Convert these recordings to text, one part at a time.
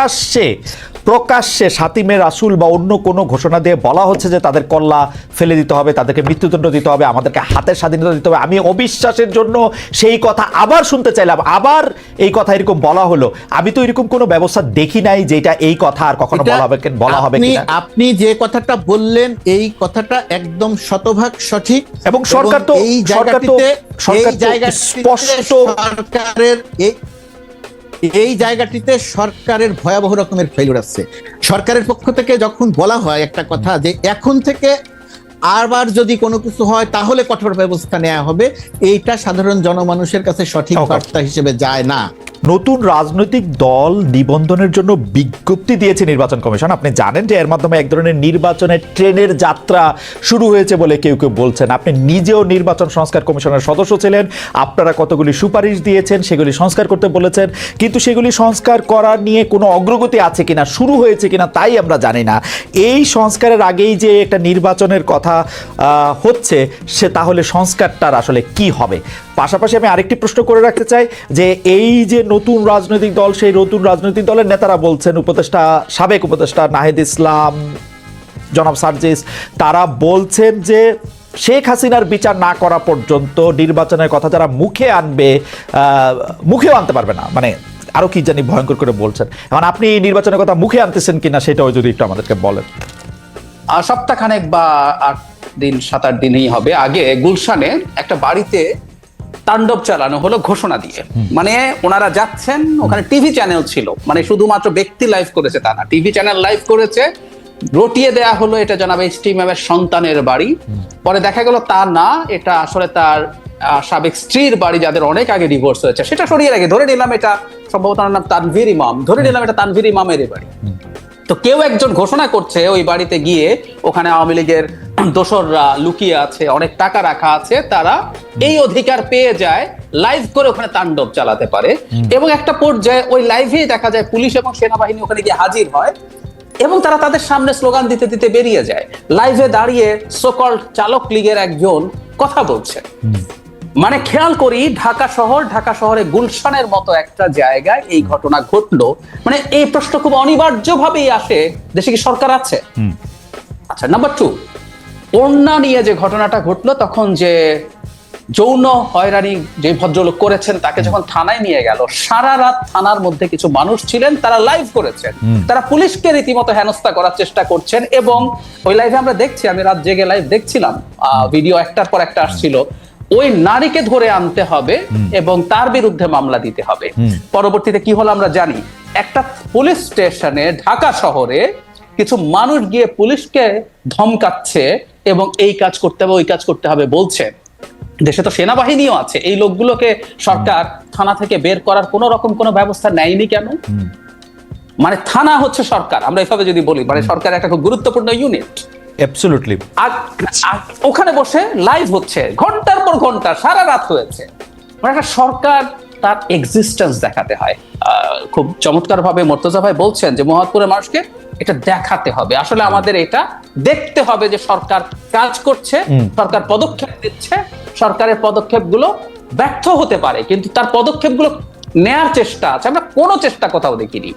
প্রকাশ্যে প্রকাশ্যে সাতিমে রাসুল বা অন্য কোনো ঘোষণা দিয়ে বলা হচ্ছে যে তাদের কল্লা ফেলে দিতে হবে তাদেরকে মৃত্যুদণ্ড দিতে হবে আমাদেরকে হাতের স্বাধীনতা দিতে হবে। আমি অবিশ্বাসের জন্য সেই কথা আবার শুনতে চাইলাম। আবার এই কথা এরকম বলা হলো। আমি তো এরকম কোনো ব্যবস্থা দেখি নাই যেটা এই কথা আর কখনো বলা হবে বলা হবে আপনি যে কথাটা বললেন এই কথাটা একদম শতভাগ সঠিক। এবং সরকার তো- এই জায়গাটিতে সরকার তো স্পষ্ট- সরকারের এই এই জায়গাটিতে সরকারের ভয়াবহ রকমের ফেলিউর আছে সরকারের পক্ষ থেকে যখন বলা হয় একটা কথা যে এখন থেকে আরবার যদি কোনো কিছু হয় তাহলে কঠোর ব্যবস্থা নেওয়া হবে। এইটা সাধারণ জনমানুষের কাছে সঠিক. বার্তা হিসেবে যায় না। নতুন রাজনৈতিক দল নিবন্ধনের জন্য বিজ্ঞপ্তি দিয়েছে নির্বাচন কমিশন। আপনি জানেন যে এর মাধ্যমে এক ধরনের নির্বাচনের ট্রেনের যাত্রা শুরু হয়েছে বলে কেউ কেউ বলছেন। আপনি নিজেও নির্বাচন সংস্কার কমিশনের সদস্য ছিলেন। আপনারা কতগুলি সুপারিশ দিয়েছেন সেগুলি সংস্কার করতে বলেছেন। কিন্তু সেগুলি সংস্কার করা নিয়ে কোনো অগ্রগতি আছে কিনা, শুরু হয়েছে কিনা তাই আমরা জানি না। এই সংস্কারের আগেই যে একটা নির্বাচনের কথা হচ্ছে সে তাহলে সংস্কারটার আসলে কি হবে? পাশাপাশি আমি আরেকটি প্রশ্ন করে রাখতে চাই যে এই যে নতুন রাজনৈতিক দল, সেই নতুন রাজনৈতিক দলের নেতারা বলছেন, উপদেষ্টা, সাবেক উপদেষ্টা নাহিদ ইসলাম, জনাব সার্জিস, তারা বলছেন যে শেখ হাসিনার বিচার না করা পর্যন্ত নির্বাচনের কথা যারা মুখে আনবে মুখেও আনতে পারবে না। মানে আরও কি জানি ভয়ঙ্কর করে বলছেন। এখন আপনি এই নির্বাচনের কথা মুখে আনতেছেন কিনা সেটাও যদি একটু আমাদেরকে বলেন। সপ্তাহখানেক বা আট দিন, সাত আট দিনই হবে। আগে গুলশানে একটা বাড়িতে তাণ্ডব চালানো হলো ঘোষণা দিয়ে। মানে ওনারা যাচ্ছেন, ওখানে টিভি চ্যানেল ছিল। মানে শুধুমাত্র ব্যক্তি লাইভ করেছে তা না, টিভি চ্যানেল লাইভ করেছে। রটিয়ে দেয়া হলো এটা জানাবে স্টি ম্যামের সন্তানের বাড়ি। পরে দেখা গেল তা না, এটা আসলে তার সাবেক স্ত্রীর বাড়ি, যাদের অনেক আগে ডিভোর্স হয়েছে। সেটা সরিয়ে রাখে, ধরে নিলাম এটা সম্ভবত নাম তানভীর ইমাম। ধরে নিলাম এটা তানভীর ইমামের বাড়ি। তো কেউ একজন ঘোষণা করছে ওই বাড়িতে গিয়ে ওখানে আওয়ামী লীগের দোসররা লুকিয়ে আছে অনেক টাকা রাখা আছে তারা এই অধিকার পেয়ে যায় লাইভ করে ওখানে তাণ্ডব চালাতে পারে। এবং একটা পর্যায়ে ওই লাইভেই দেখা যায় পুলিশ এবং সেনাবাহিনী ওখানে গিয়ে হাজির হয় এবং তারা তাদের সামনে স্লোগান দিতে দিতে বেরিয়ে যায়। লাইভে দাঁড়িয়ে সকল চালক লীগের একজন কথা বলছে। মানে খেয়াল করি ঢাকা শহর ঢাকা শহরে গুলশানের মতো একটা জায়গায় এই ঘটনা ঘটলো। মানে এই প্রশ্ন খুব অনিবার্যভাবেই আসে। দেশে কি সরকার আছে? আচ্ছা নাম্বার টু ওড়না নিয়ে যে ঘটনাটা ঘটলো তখন যে যৌন হয়রানি যে ভদ্রলোক করেছেন তাকে যখন থানায় নিয়ে গেল সারা রাত থানার মধ্যে কিছু মানুষ ছিলেন তারা লাইভ করেছেন। তারা পুলিশকে রীতিমতো হেনস্থা করার চেষ্টা করছেন এবং ওই লাইভে আমরা দেখছি আমি রাত জেগে লাইভ দেখছিলাম ভিডিও একটার পর একটা আসছিল। ওই নারীকে ধরে আনতে হবে এবং তার বিরুদ্ধে মামলা দিতে হবে। পরবর্তীতে কি হলো আমরা জানি একটা পুলিশ স্টেশনে ঢাকা শহরে কিছু মানুষ গিয়ে পুলিশকে ধমকাচ্ছে এবং এই কাজ করতে হবে ওই কাজ করতে হবে বলছে। দেশে তো সেনাবাহিনীও আছে। এই লোকগুলোকে সরকার থানা থেকে বের করার কোন রকম কোনো ব্যবস্থা নেয়নি কেন? মানে থানা হচ্ছে সরকার আমরা এভাবে যদি বলি মানে সরকার একটা খুব গুরুত্বপূর্ণ ইউনিট অ্যাবসলুটলি আর ওখানে বসে লাইভ হচ্ছে ঘণ্টার পর ঘণ্টা সারা রাত হয়েছে। মানে একটা সরকার তার এক্সিস্টেন্স দেখাতে হয়। খুব চমৎকার ভাবে মর্তজা ভাই বলছেন যে মোহাম্মদপুরের মানুষকে এটা দেখাতে হবে। আসলে আমাদের এটা দেখতে হবে যে সরকার কাজ করছে সরকার পদক্ষেপ দিচ্ছে সরকারের পদক্ষেপগুলো ব্যর্থ হতে পারে। কিন্তু তার পদক্ষেপগুলো নেয়ার চেষ্টা আছে। আমরা কোনো চেষ্টা কোথাও দেখিনি।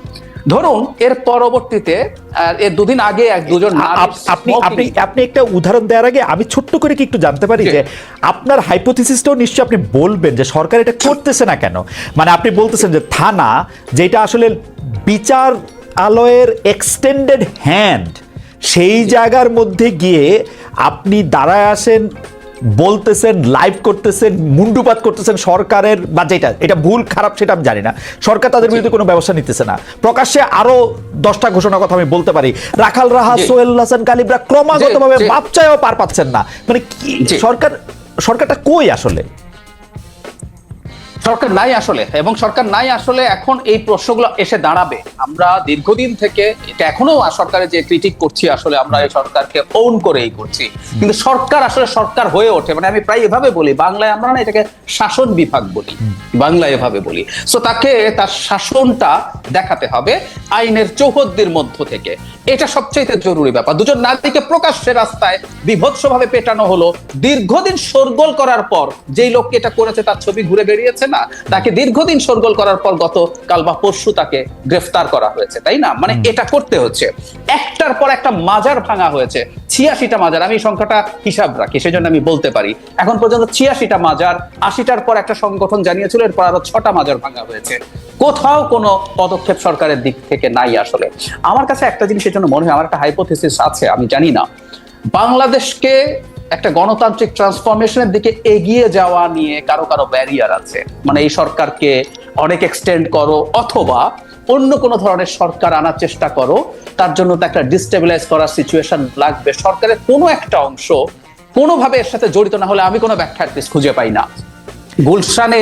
ধরুন এর পরবর্তীতে এর দুদিন আগে এক দুজন আপ- আপনি আপনি আপনি একটা উদাহরণ দেওয়ার আগে আমি ছোট্ট করে কি একটু জানতে পারি যে আপনার হাইপোথিসিসটাও নিশ্চয়ই আপনি বলবেন যে সরকার এটা করতেছে না কেন? মানে আপনি বলতেছেন যে থানা যেটা আসলে বিচার আলয়ের এক্সটেন্ডেড হ্যান্ড সেই জায়গার মধ্যে গিয়ে আপনি দাঁড়ায় আসেন বলতেছেন লাইভ করতেছেন মুন্ডুপাত করতেছেন সরকারের বা যেটা এটা ভুল খারাপ সেটা আমি জানি না। সরকার তাদের বিরুদ্ধে কোনো ব্যবস্থা নিতেছে না। প্রকাশ্যে আরও দশটা ঘোষণা কথা আমি বলতে পারি। রাখাল রাহা সোহেল হাসান কালিবরা ক্রমাগতভাবে ভাবে। মাপ চাইও পার পাচ্ছেন না। মানে কি সরকার সরকারটা কই আসলে? সরকার নাই আসলে, এবং সরকার নাই আসলে এখন এই প্রশ্নগুলো এসে দাঁড়াবে। আমরা দীর্ঘদিন থেকে এটা এখনও সরকারের যে ক্রিটিক করছি, আসলে আমরা এই সরকারকে ওন করেই করছি। কিন্তু সরকার আসলে সরকার হয়ে ওঠে মানে আমি প্রায় এভাবে বলি, বাংলায় আমরা না এটাকে শাসন বিভাগ বলি, বাংলায় এভাবে বলি। সো তাকে তার শাসনটা দেখাতে হবে আইনের চৌহদ্দির মধ্য থেকে। এটা সবচেয়ে জরুরি ব্যাপার। দুজন নারীকে প্রকাশ্যে রাস্তায় বিভৎসভাবে পেটানো হলো। দীর্ঘদিন শোরগোল করার পর যেই লোককে এটা করেছে, তার ছবি ঘুরে বেরিয়েছে না তাকে দীর্ঘদিন শোরগোল করার পর গত কাল বা পরশু তাকে গ্রেফতার করা হয়েছে তাই না? মানে এটা করতে হচ্ছে। একটার পর একটা মাজার ভাঙা হয়েছে ছিয়াশিটা মাজার আমি সংখ্যাটা হিসাব রাখি সেজন্য আমি বলতে পারি। এখন পর্যন্ত ছিয়াশিটা মাজার আশিটার পর একটা সংগঠন জানিয়েছিল এরপর আরও ছটা মাজার ভাঙা হয়েছে। কোথাও কোনো পদক্ষেপ সরকারের দিক থেকে নাই আসলে। আমার কাছে একটা জিনিসের জন্য মনে হয় আমার একটা হাইপোথিসিস আছে আমি জানি না। বাংলাদেশকে একটা গণতান্ত্রিক ট্রান্সফরমেশনের দিকে এগিয়ে যাওয়া নিয়ে কারও কারও ব্যারিয়ার আছে। মানে এই সরকারকে অনেক এক্সটেন্ড করো অথবা অন্য কোনো ধরনের সরকার আনার চেষ্টা করো, তার জন্য তো একটা ডিস্টেবিলাইজ করার সিচুয়েশন লাগবে। সরকারের কোনো একটা অংশ কোনোভাবে এর সাথে জড়িত না হলে আমি কোনো ব্যাখ্যা খুঁজে পাই না। গুলশানে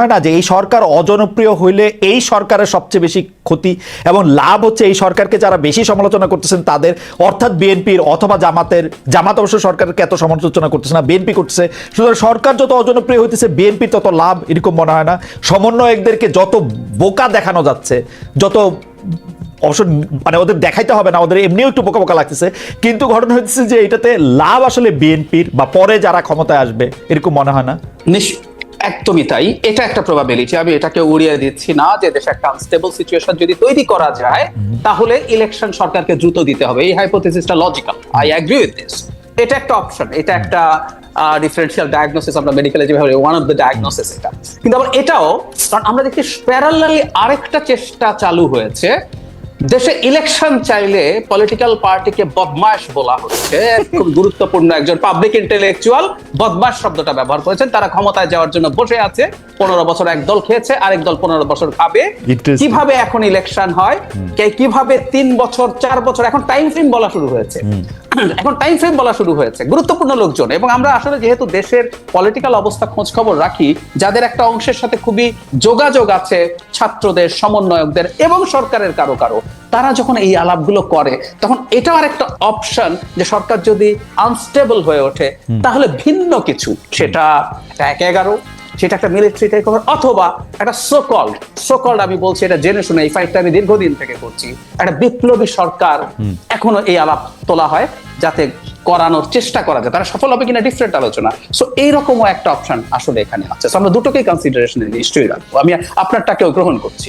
হয় না যে এই সরকার অজনপ্রিয় হইলে এই সরকারের সবচেয়ে বেশি ক্ষতি এবং লাভ হচ্ছে এই সরকারকে যারা বেশি সমালোচনা করতেছেন তাদের, অর্থাৎ বিএনপির অথবা জামাতের, জামাত অবশ্য সরকারকে এত সমালোচনা করতেছে না, বিএনপি করতেছে। সুতরাং সরকার যত অজনপ্রিয় হইতেছে বিএনপির তত লাভ এরকম মনে হয় না। সমন্বয়কদেরকে যত বোকা দেখানো যাচ্ছে, যত অবশ্য মানে ওদের দেখাইতে হবে না, ওদের এমনিও একটু বোকা বোকা লাগতেছে। কিন্তু ঘটনা হচ্ছে যে এটাতে লাভ আসলে বিএনপির বা পরে যারা ক্ষমতায় আসবে, এরকম মনে হয় না? নিশ- একদমই তাই। এটা একটা প্রবাবিলিটি আমি এটাকে উড়িয়ে দিচ্ছি না যে দেশে একটা আনস্টেবল সিচুয়েশন যদি তৈরি করা যায়, তাহলে ইলেকশন সরকারকে দ্রুত দিতে হবে। এই হাইপোথিসিসটা logical I agree with this এটা একটা অপশন এটা একটা ডিফারেন্সিয়াল ডায়াগনোসিস আমরা মেডিকেলে যেভাবে ওয়ান অফ দ্য ডায়াগনোসিস এটা। কিন্তু আবার এটাও, কারণ আমরা দেখি প্যারালালি আরেকটা চেষ্টা চালু হয়েছে। দেশে ইলেকশন চাইলে পলিটিক্যাল পার্টিকে বদমাস বলা হচ্ছে। খুব গুরুত্বপূর্ণ একজন পাবলিক ইন্টেলেকচুয়াল বদমাস শব্দটা ব্যবহার করেছেন। তারা ক্ষমতায় যাওয়ার জন্য বসে আছে। পনেরো বছর এক দল খেয়েছে আরেক দল পনেরো বছর খাবে। কীভাবে এখন ইলেকশন হয়? কে- কীভাবে তিন বছর চার বছর এখন টাইম ফ্রেম বলা শুরু হয়েছে। এখন টাইম ফ্রেম বলা শুরু হয়েছে। গুরুত্বপূর্ণ লোকজন এবং আমরা আসলে যেহেতু দেশের পলিটিক্যাল অবস্থা খোঁজ খবর রাখি যাদের একটা অংশের সাথে খুবই যোগাযোগ আছে ছাত্রদের সমন্বয়কদের এবং সরকারের কারও কারও তারা যখন এই আলাপগুলো করে তখন এটাও আর একটা অপশন যে সরকার যদি আনস্টেবল হয়ে ওঠে তাহলে ভিন্ন কিছু। সেটা এক এগারো সেটা একটা মিলিটারি টেক অথবা একটা সোকল সোকল আমি বলছি এটা জেনে শুনে এই ফাইটটা আমি দীর্ঘদিন থেকে করছি। একটা বিপ্লবী সরকার এখনও এই আলাপ তোলা হয় যাতে করানোর চেষ্টা করা যায়। তারা সফল হবে কিনা ডিফারেন্ট আলোচনা। সো এইরকমও একটা অপশন আসলে এখানে আছে। আমরা দুটোকেই কনসিডারেশনে নিশ্চয়ই রাখব। আমি আপনারটাকেও গ্রহণ করছি।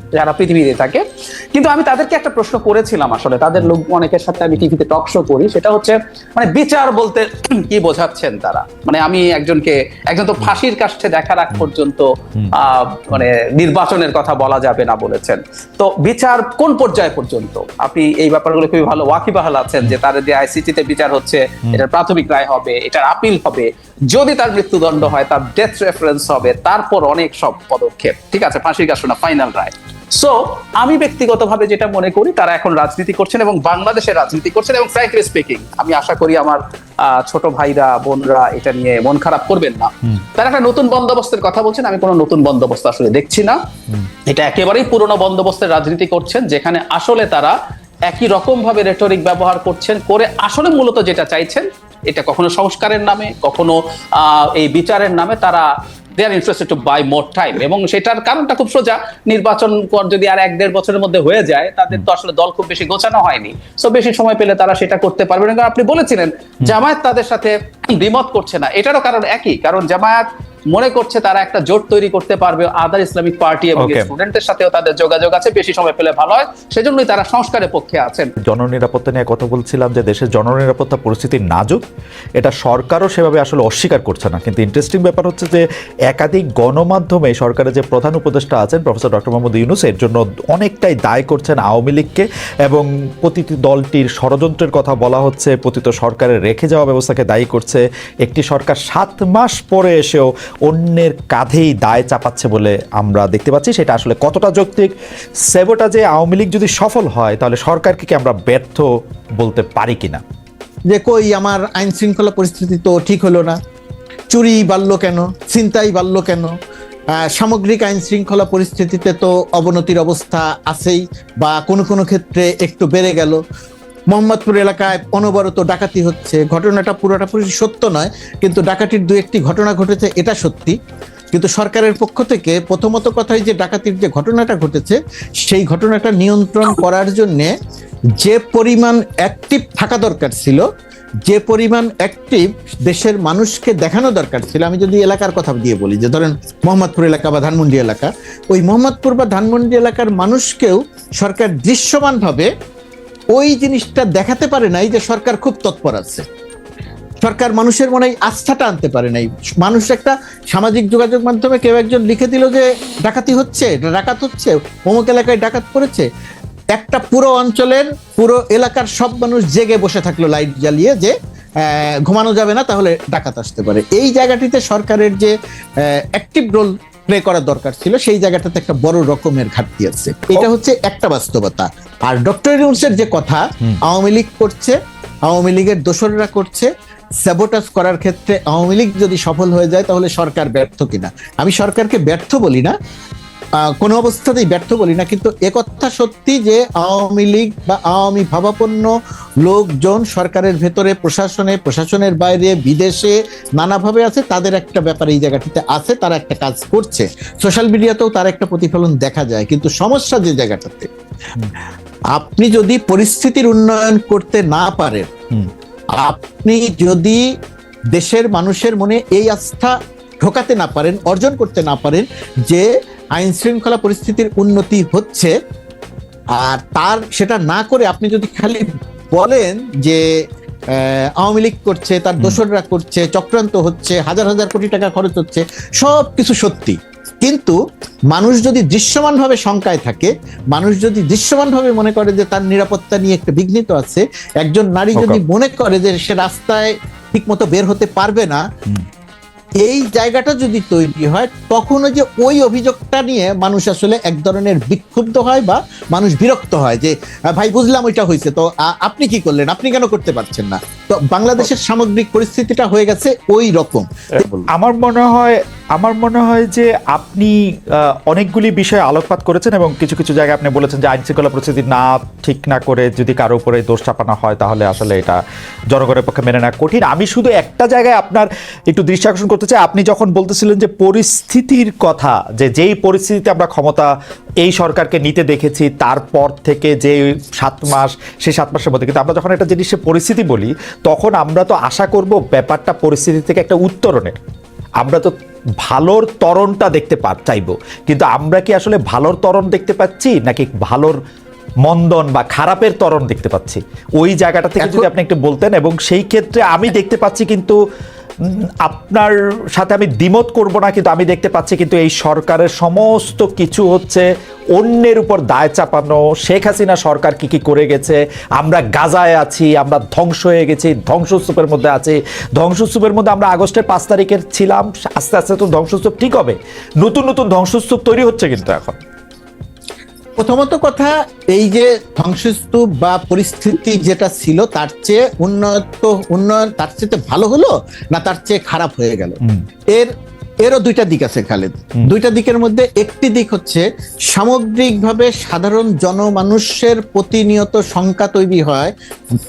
সারা পৃথিবীতে থাকে। কিন্তু আমি তাদেরকে একটা প্রশ্ন করেছিলাম আসলে। তাদের লোক অনেকের সাথে আমি টিভিতে টক শো করি। সেটা হচ্ছে মানে বিচার বলতে কি বোঝাচ্ছেন তারা? মানে আমি একজনকে একজন তো ফাঁসির কাছে দেখার আগ পর্যন্ত মানে নির্বাচনের কথা বলা যাবে না বলেছেন। তো বিচার কোন পর্যায় পর্যন্ত? আপনি এই ব্যাপারগুলো খুবই ভালো ওয়াকিবাহাল আছেন যে তার যে আইসিটি তে বিচার হচ্ছে এটার প্রাথমিক রায় হবে এটার আপিল হবে। যদি তার মৃত্যুদণ্ড হয় তার ডেথ রেফারেন্স হবে তারপর অনেক সব পদক্ষেপ। ঠিক আছে ফাঁসির কাছে না ফাইনাল রায়। সো আমি ব্যক্তিগতভাবে যেটা মনে করি তারা এখন রাজনীতি করছেন এবং বাংলাদেশে রাজনীতি করছেন এবং ফ্র্যাঙ্কলি স্পিকিং আমি আশা করি আমার ছোট ভাইরা বোনরা এটা নিয়ে মন খারাপ করবেন না। তারা একটা নতুন বন্দোবস্তের কথা বলছেন আমি কোনো নতুন বন্দোবস্ত আসলে দেখছি না। এটা একেবারেই পুরনো বন্দোবস্তের রাজনীতি করছেন যেখানে আসলে তারা একই রকম ভাবে রেটরিক ব্যবহার করছেন করে আসলে মূলত যেটা চাইছেন এটা কখনো সংস্কারের নামে কখনো এই বিচারের নামে তারা they are interested to buy more time এবং সেটার কারণটা খুব সোজা নির্বাচন কর যদি আর এক দেড় বছরের মধ্যে হয়ে যায় তাদের তো আসলে দল খুব বেশি গোছানো হয়নি। সো বেশি সময় পেলে তারা সেটা করতে পারবে না। কারণ আপনি বলেছিলেন জামায়াত তাদের সাথে বিমত করছে না। এটারও কারণ একই। কারণ জামায়াত মনে করছে তারা একটা জোট তৈরি করতে পারবে আদার ইসলামিক পার্টি এবং Okay. স্টুডেন্টের সাথেও তাদের যোগাযোগ আছে বেশি সময় পেলে ভালো হয়। সেজন্যই তারা সংস্কারের পক্ষে আছেন। জননিরাপত্তা নিয়ে কথা বলছিলাম যে দেশের জননিরাপত্তা পরিস্থিতি নাজুক। এটা সরকারও সেভাবে আসলে অস্বীকার করছে না। কিন্তু ইন্টারেস্টিং ব্যাপার হচ্ছে যে একাধিক গণমাধ্যমে সরকারের যে প্রধান উপদেষ্টা আছেন প্রফেসর ডক্টর মোহাম্মদ ইউনুস এর জন্য অনেকটাই দায় করছেন আওয়ামী লীগকে এবং প্রতিটি দলটির ষড়যন্ত্রের কথা বলা হচ্ছে পতিত সরকারের রেখে যাওয়া ব্যবস্থাকে দায়ী করছে। একটি সরকার সাত মাস পরে এসেও অন্যের কাঁধেই দায় চাপাচ্ছে বলে আমরা দেখতে পাচ্ছি। সেটা আসলে কতটা যৌক্তিক? সেবোটা যে আওয়ামী লীগ যদি সফল হয়, তাহলে সরকারকে কি আমরা ব্যর্থ বলতে পারি কিনা? যে কই, আমার আইন শৃঙ্খলা পরিস্থিতি তো ঠিক হলো না। চুরি বাড়লো কেন? ছিনতাই বাড়লো কেন? সামগ্রিক আইন শৃঙ্খলা পরিস্থিতিতে তো অবনতির অবস্থা আছেই, বা কোনো কোনো ক্ষেত্রে একটু বেড়ে গেল। মোহাম্মদপুর এলাকায় অনবরত ডাকাতি হচ্ছে। ঘটনাটা পুরোটা পুরো সত্য নয়, কিন্তু ডাকাতির দু একটি ঘটনা ঘটেছে, এটা সত্যি। কিন্তু সরকারের পক্ষ থেকে প্রথমত কথাই যে ডাকাতির যে ঘটনাটা ঘটেছে, সেই ঘটনাটা নিয়ন্ত্রণ করার জন্যে যে পরিমাণ অ্যাক্টিভ থাকা দরকার ছিল, যে পরিমাণ অ্যাক্টিভ দেশের মানুষকে দেখানো দরকার ছিল, আমি যদি এলাকার কথা দিয়ে বলি, যে ধরেন মোহাম্মদপুর এলাকা বা ধানমন্ডি এলাকা, ওই মোহাম্মদপুর বা ধানমন্ডি এলাকার মানুষকেও সরকার দৃশ্যমানভাবে ওই জিনিসটা দেখাতে পারে নাই যে সরকার খুব তৎপর আছে। সরকার মানুষের মনে আস্থাটা আনতে পারে নাই। মানুষ একটা সামাজিক যোগাযোগ মাধ্যমে কেউ একজন লিখে দিল যে ডাকাতি হচ্ছে ডাকাত হচ্ছে, অমুক এলাকায় ডাকাত করেছে একটা পুরো অঞ্চলের, পুরো এলাকার সব মানুষ জেগে বসে থাকল লাইট জ্বালিয়ে যে ঘুমানো যাবে না, তাহলে ডাকাত আসতে পারে। এই জায়গাটিতে সরকারের যে অ্যাক্টিভ রোল প্লে করার দরকার ছিল সেই জায়গাটাতে একটা বড় রকমের ঘাটতি আছে। এটা হচ্ছে একটা বাস্তবতা। আর ডক্টর ইউনুসের যে কথা আওয়ামী লীগ করছে আওয়ামী লীগের দোসররা করছে স্যাবোটাস করার ক্ষেত্রে আওয়ামী লীগ যদি সফল হয়ে যায় তাহলে সরকার ব্যর্থ কিনা? আমি সরকারকে ব্যর্থ বলি না কোনো অবস্থাতেই ব্যর্থ বলি না কিন্তু একথা সত্যি যে আওয়ামী লীগ বা আওয়ামী ভাবাপন্ন লোকজন সরকারের ভেতরে প্রশাসনে প্রশাসনের বাইরে বিদেশে নানাভাবে আছে তাদের একটা ব্যাপার এই জায়গাটিতে আছে তারা একটা কাজ করছে। সোশ্যাল মিডিয়াতেও তার একটা প্রতিফলন দেখা যায় কিন্তু সমস্যা যে জায়গাটাতে আপনি যদি পরিস্থিতির উন্নয়ন করতে না পারেন আপনি যদি দেশের মানুষের মনে এই আস্থা ঢোকাতে না পারেন অর্জন করতে না পারেন যে আইন শৃঙ্খলা পরিস্থিতির উন্নতি হচ্ছে আর তার সেটা না করে আপনি যদি খালি বলেন যে আওয়ামী লীগ করছে তার দোসররা করছে চক্রান্ত হচ্ছে হাজার হাজার কোটি টাকা খরচ হচ্ছে সব কিছু সত্যি। কিন্তু মানুষ যদি দৃশ্যমানভাবে শঙ্কায় থাকে মানুষ যদি দৃশ্যমানভাবে মনে করে যে তার নিরাপত্তা নিয়ে একটা বিঘ্নিত আছে একজন নারী যদি মনে করে যে সে রাস্তায় ঠিকমতো বের হতে পারবে না। এই জায়গাটা যদি তৈরি হয় তখনও যে ওই অভিযোগটা নিয়ে মানুষ আসলে এক ধরনের বিক্ষুব্ধ হয় বা মানুষ বিরক্ত হয় যে ভাই বুঝলাম ওইটা হয়েছে তো আপনি কি করলেন? আপনি কেন করতে পারছেন না? তো, বাংলাদেশের সামগ্রিক পরিস্থিতিটা হয়ে গেছে ওই রকম। আমার মনে হয় আমার মনে হয় যে আপনি অনেকগুলি বিষয়ে আলোকপাত করেছেন এবং কিছু কিছু জায়গায় আপনি বলেছেন যে আইন শৃঙ্খলা পরিস্থিতি না ঠিক না করে যদি কারও উপরে দোষ চাপানো হয় তাহলে আসলে এটা জনগণের পক্ষে মেনে নেওয়া কঠিন। আমি শুধু একটা জায়গায় আপনার একটু দৃষ্টি আকর্ষণ করতে চাই। আপনি যখন বলতেছিলেন যে পরিস্থিতির কথা, যে যেই পরিস্থিতিতে আমরা ক্ষমতা, এই সরকারকে নিতে দেখেছি, তারপর থেকে যে সাত মাস সেই সাত মাসের মধ্যে, কিন্তু আমরা যখন একটা জিনিসের পরিস্থিতি বলি, তখন আমরা তো আশা করব ব্যাপারটা পরিস্থিতি থেকে একটা উত্তরণের। আমরা তো ভালোর তরণটা দেখতে পা চাইব। কিন্তু আমরা কি আসলে ভালোর তরণ দেখতে পাচ্ছি নাকি ভালোর মন্দন বা খারাপের তরণ দেখতে পাচ্ছি? ওই জায়গাটা থেকে যদি আপনি একটু বলতেন এবং সেই ক্ষেত্রে আমি দেখতে পাচ্ছি কিন্তু আপনার সাথে আমি দ্বিমত করব না, কিন্তু আমি দেখতে পাচ্ছি কিন্তু এই সরকারের সমস্ত কিছু হচ্ছে অন্যের উপর দায় চাপানো। শেখ হাসিনা সরকার কি কি করে গেছে? আমরা গাজায় আছি, আমরা ধ্বংস হয়ে গেছি, ধ্বংসস্তূপের মধ্যে আছি। ধ্বংসস্তূপের মধ্যে আমরা আগস্টের পাঁচ তারিখের ছিলাম, আস্তে আস্তে তো ধ্বংসস্তূপ ঠিক হবে। নতুন নতুন ধ্বংসস্তূপ তৈরি হচ্ছে কিন্তু এখন। প্রথমত কথা এই যে ধ্বংসস্তূপ বা পরিস্থিতি যেটা ছিল তার চেয়ে উন্নত উন্নয়ন তার চেয়ে ভালো হলো না তার চেয়ে খারাপ হয়ে গেল? এর এরও দুইটা দিক আছে খালেদ। দুইটা দিকের মধ্যে একটি দিক হচ্ছে সামগ্রিকভাবে সাধারণ জনমানুষের প্রতিনিয়ত শঙ্কা তৈরি হয়।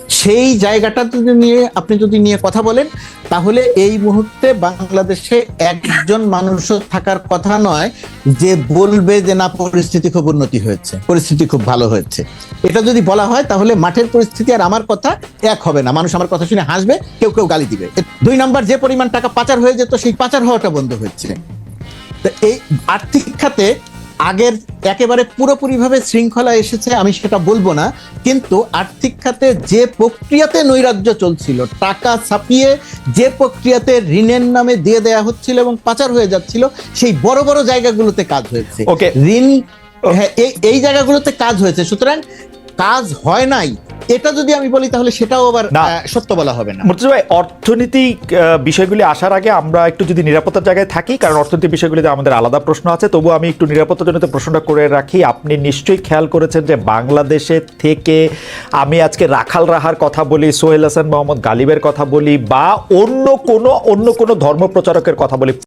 সেই জায়গাটা যদি নিয়ে আপনি যদি নিয়ে কথা বলেন তাহলে এই মুহূর্তে বাংলাদেশে একজন মানুষও থাকার কথা নয় যে বলবে যে না পরিস্থিতি খুব উন্নতি হয়েছে পরিস্থিতি খুব ভালো হয়েছে। এটা যদি বলা হয় তাহলে মাঠের পরিস্থিতি আর আমার কথা এক হবে না। মানুষ আমার কথা শুনে হাসবে কেউ কেউ গালি দিবে। দুই নাম্বার যে পরিমাণ টাকা পাচার হয়ে যেত সেই পাচার হওয়াটা বন্ধ হয়েছে তো এই আর্থিক খাতে আগের একেবারে পুরোপুরিভাবে শৃঙ্খলা এসেছে আমি সেটা বলব না। কিন্তু আর্থিক খাতে যে প্রক্রিয়াতে নৈরাজ্য চলছিল টাকা ছাপিয়ে যে প্রক্রিয়াতে ঋণের নামে দিয়ে দেয়া হচ্ছিল এবং পাচার হয়ে যাচ্ছিল সেই বড় বড় জায়গাগুলোতে কাজ হয়েছে. ঋণ হ্যাঁ এই- এই জায়গাগুলোতে কাজ হয়েছে। সুতরাং কাজ হয় নাই। এটা যদি আমি বলি তাহলে সেটাও আবার সত্য বলা হবে না। মুর্তজা ভাই অর্থনৈতিক বিষয়গুলি আসার আগে আমরা একটু যদি নিরাপত্তার জায়গায় থাকি কারণ অর্থনৈতিক বিষয়গুলিতে আমাদের আলাদা প্রশ্ন আছে তবু আমি একটু নিরাপত্তার জন্য প্রশ্নটা করে রাখি। আপনি নিশ্চয়ই খেয়াল করেছেন যে বাংলাদেশে থেকে আমি আজকে রাখাল রাহার কথা বলি সোহেল হাসান মোহাম্মদ গালিবের কথা বলি বা অন্য কোনো অন্য কোনো ধর্ম প্রচারকের কথা বলি।